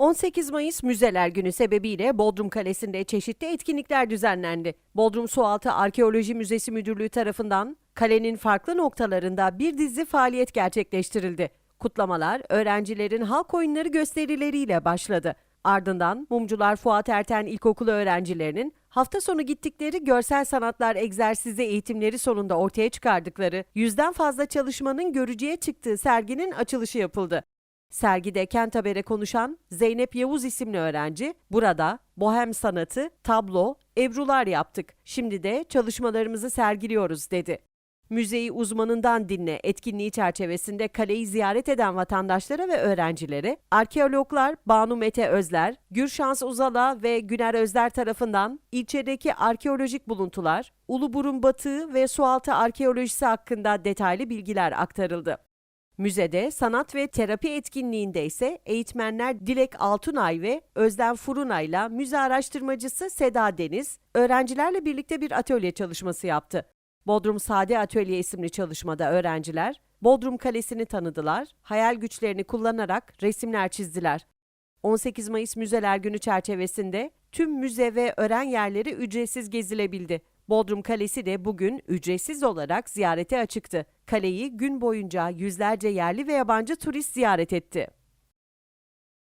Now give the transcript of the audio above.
18 Mayıs Müzeler Günü sebebiyle Bodrum Kalesi'nde çeşitli etkinlikler düzenlendi. Bodrum Sualtı Arkeoloji Müzesi Müdürlüğü tarafından kalenin farklı noktalarında bir dizi faaliyet gerçekleştirildi. Kutlamalar öğrencilerin halk oyunları gösterileriyle başladı. Ardından Mumcular Fuat Erten İlkokulu öğrencilerinin hafta sonu gittikleri görsel sanatlar egzersizi eğitimleri sonunda ortaya çıkardıkları yüzden fazla çalışmanın görücüye çıktığı serginin açılışı yapıldı. Sergide Kent Haber'e konuşan Zeynep Yavuz isimli öğrenci, burada bohem sanatı, tablo, ebrular yaptık. Şimdi de çalışmalarımızı sergiliyoruz dedi. Müzeyi uzmanından dinle etkinliği çerçevesinde kaleyi ziyaret eden vatandaşlara ve öğrencilere arkeologlar Banu Mete Özler, Gürşans Uzala ve Güner Özler tarafından ilçedeki arkeolojik buluntular, Uluburun batığı ve sualtı arkeolojisi hakkında detaylı bilgiler aktarıldı. Müzede sanat ve terapi etkinliğinde ise eğitmenler Dilek Altunay ve Özlem Furunay'la müze araştırmacısı Seda Deniz, öğrencilerle birlikte bir atölye çalışması yaptı. Bodrum Sade Atölye isimli çalışmada öğrenciler, Bodrum Kalesi'ni tanıdılar, hayal güçlerini kullanarak resimler çizdiler. 18 Mayıs Müzeler Günü çerçevesinde tüm müze ve öğren yerleri ücretsiz gezilebildi. Bodrum Kalesi de bugün ücretsiz olarak ziyarete açıktı. Kaleyi gün boyunca yüzlerce yerli ve yabancı turist ziyaret etti.